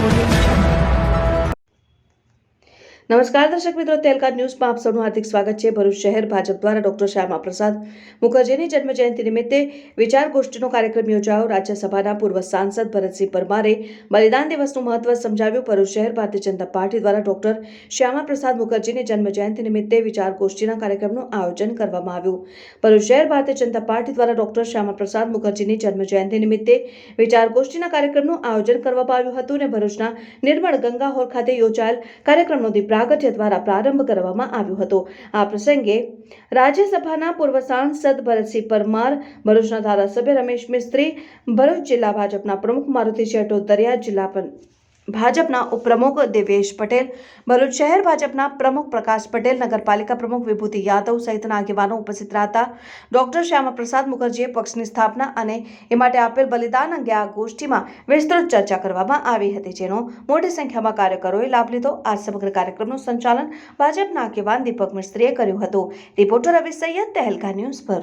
Audio. નમસ્કાર દર્શક મિત્રો તેલકા ન્યૂઝમાં આપ સૌનું હાર્દિક સ્વાગત છે. ભરૂચ શહેર ભાજપ દ્વારા ડોક્ટર શ્યામા પ્રસાદ મુખર્જીની જન્મજયંતિ નિમિત્તે વિચાર કાર્યક્રમ યોજાયો. રાજ્યસભાના પૂર્વ સાંસદ ભરતસિંહ પરમારે બલિદાન દિવસનું મહત્વ સમજાવ્યું. ભરૂચ શહેર ભારતીય જનતા પાર્ટી દ્વારા ડોક્ટર શ્યામા પ્રસાદ મુખર્જીની જન્મ જયંતિ નિમિત્તે વિચાર ગોષ્ઠીના કાર્યક્રમનું આયોજન કરવામાં આવ્યું. ભરૂચ શહેર ભારતીય જનતા પાર્ટી દ્વારા ડોક્ટર શ્યામા પ્રસાદ મુખર્જીની જન્મ જયંતિ નિમિત્તે વિચાર ગોષ્ઠીના કાર્યક્રમનું આયોજન કરવામાં આવ્યું હતું અને ભરૂચના નિર્મળ ગંગા હોલ ખાતે યોજાયેલ કાર્યક્રમનો દીપ પ્રાગટ્ય દ્વારા પ્રારંભ કરવામાં આવ્યો હતો. આ પ્રસંગે રાજ્યસભાના પૂર્વ સાંસદ ભરતસિંહ પરમાર, ભરૂચના ધારાસભ્ય રમેશ મિસ્ત્રી, ભરૂચ જિલ્લા ભાજપના પ્રમુખ મારુતિ ચેટોદરિયા જિલ્લા ભાજપના ઉપપ્રમુખ દેવેશ પટેલ, ભરૂચ શહેર ભાજપના પ્રમુખ પ્રકાશ પટેલ, નગરપાલિકા પ્રમુખ વિભૂતિ યાદવ સહિતના આગેવાનો ઉપસ્થિત રહેતા ડોક્ટર શ્યામાપ્રસાદ મુખર્જીએ પક્ષની સ્થાપના અને એ માટે આપેલ બલિદાન અંગે આ ગોષ્ઠીમાં વિસ્તૃત ચર્ચા કરવામાં આવી હતી, જેનો મોટી સંખ્યામાં કાર્યકરોએ લાભ લીધો. આ સમગ્ર કાર્યક્રમનું સંચાલન ભાજપના આગેવાન દીપક મિસ્ત્રીએ કર્યું હતું. રિપોર્ટર રવિ સૈયદ, તહેલકા ન્યૂઝ પર